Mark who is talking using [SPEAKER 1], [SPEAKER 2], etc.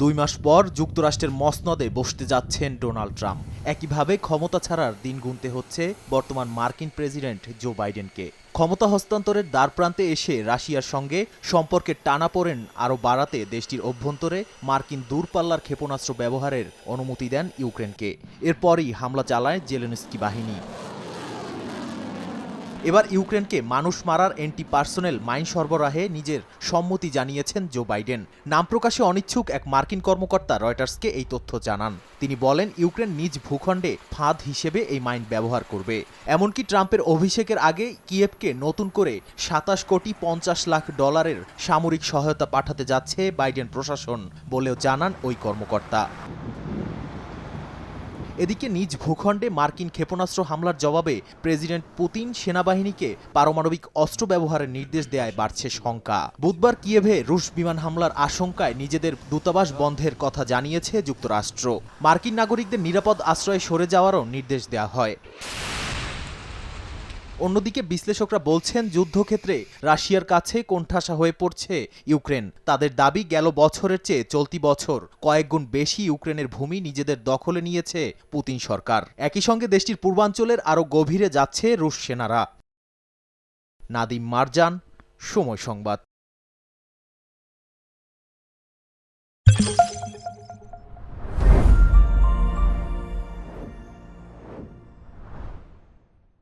[SPEAKER 1] দুই মাস পর যুক্তরাষ্ট্রের মসনদে বসতে যাচ্ছেন ডোনাল্ড ট্রাম্প। একইভাবে ক্ষমতা ছাড়ার দিন গুনতে হচ্ছে বর্তমান মার্কিন প্রেসিডেন্ট জো বাইডেনকে। ক্ষমতা হস্তান্তরের দ্বারপ্রান্তে এসে রাশিয়ার সঙ্গে সম্পর্কের টানাপোড়েন আরও বাড়াতে দেশটির অভ্যন্তরে মার্কিন দূরপাল্লার ক্ষেপণাস্ত্র ব্যবহারের অনুমতি দেন ইউক্রেনকে। এরপরই হামলা চালায় জেলেনস্কি বাহিনী। এবার ইউক্রেনকে মানুষ মারার অ্যান্টি পার্সোনেল মাইন সরবরাহে নিজের সম্মতি জানিয়েছেন জো বাইডেন। নাম প্রকাশে অনিচ্ছুক এক মার্কিন কর্মকর্তা রয়টার্সকে এই তথ্য জানান। তিনি বলেন, ইউক্রেন নিজ ভূখণ্ডে ফাঁদ হিসেবে এই মাইন ব্যবহার করবে। এমনকি ট্রাম্পের অভিষেকের আগে কিয়েভকে নতুন করে সাতাশ কোটি পঞ্চাশ লাখ ডলারের সামরিক সহায়তা পাঠাতে যাচ্ছে বাইডেন প্রশাসন বলেও জানান ওই কর্মকর্তা। এদিকে নিজ ভূখণ্ডে মার্কিন ক্ষেপণাস্ত্র হামলার জবাবে প্রেসিডেন্ট পুতিন সেনাবাহিনীকে পারমাণবিক অস্ত্র ব্যবহারের নির্দেশ দেয়ায় বাড়ছে শঙ্কা। বুধবার কিয়েভে রুশ বিমান হামলার আশঙ্কায় নিজেদের দূতাবাস বন্ধের কথা জানিয়েছে যুক্তরাষ্ট্র। মার্কিন নাগরিকদের নিরাপদ আশ্রয়ে সরে যাওয়ারও নির্দেশ দেওয়া হয়। অন্যদিকে বিশ্লেষকরা বলছেন, যুদ্ধক্ষেত্রে রাশিয়ার কাছে কোণঠাসা হয়ে পড়ছে ইউক্রেন। তাদের দাবি, গেল বছরের চেয়ে চলতি বছর কয়েকগুণ বেশি ইউক্রেনের ভূমি নিজেদের দখলে নিয়েছে পুতিন সরকার। একই সঙ্গে দেশটির পূর্বাঞ্চলের আরও গভীরে যাচ্ছে রুশ সেনারা। নাদিম মারজান, সময় সংবাদ।